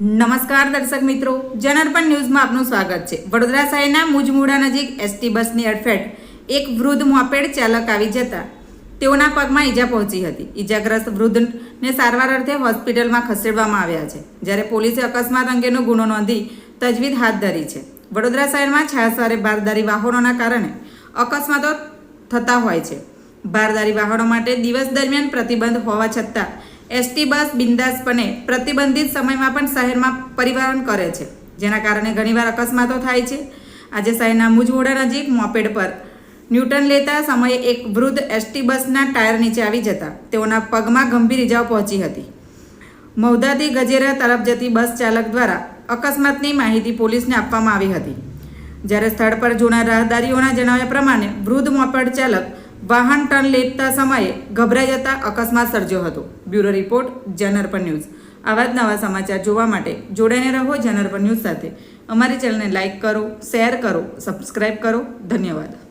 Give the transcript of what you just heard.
નમસ્કાર દર્શક મિત્રો જનઅર્પણ ન્યૂઝમાં આપનું સ્વાગત છે. વડોદરા શહેરના મુજમુડા નજીક એસટી બસની અડફેટ એક વૃદ્ધ મોપેડ ચાલક આવી જતા તેઓના પગમાં ઈજા પહોંચી હતી. ઈજાગ્રસ્ત વૃદ્ધને સારવાર અર્થે હોસ્પિટલમાં ખસેડવામાં આવ્યા છે, જ્યારે પોલીસે અકસ્માત અંગેનો ગુનો નોંધી તજવીજ હાથ ધરી છે. વડોદરા શહેરમાં છાસવારે બારદારી વાહનોના કારણે અકસ્માતો થતા હોય છે. બારદારી વાહનો માટે દિવસ દરમિયાન પ્રતિબંધ હોવા છતાં એસટી બસ બિંદાસપણે પ્રતિબંધિત સમયમાં પણ શહેરમાં પરિવહન કરે છે. જેના કારણે ઘણીવાર અકસ્માતો થાય છે. આજે શહેરના મુજમોડા નજીક મોપેડ પર ન્યૂટન લેતા સમયે એક વૃદ્ધ એસટી બસના ટાયર નીચે આવી જતા તેઓના પગમાં ગંભીર ઇજાઓ પહોંચી હતી. મૌદાથી ગજેરા તરફ જતી બસ ચાલક દ્વારા અકસ્માતની માહિતી પોલીસને આપવામાં આવી હતી. જ્યારે સ્થળ પર જોનાર રાહદારીઓના જણાવ્યા પ્રમાણે વૃદ્ધ મોપેડ ચાલક વાહન ટર્ન લેતા સમયે ગભરાઈ જતા અકસ્માત સર્જ્યો હતો. બ્યુરો રિપોર્ટ, જનરપન ન્યૂઝ. આવા જ નવા સમાચાર જોવા માટે જોડાઈને રહો જનરપન ન્યૂઝ સાથે. અમારી ચેનલને લાઇક કરો, શેર કરો સબસ્ક્રાઈબ કરો. ધન્યવાદ.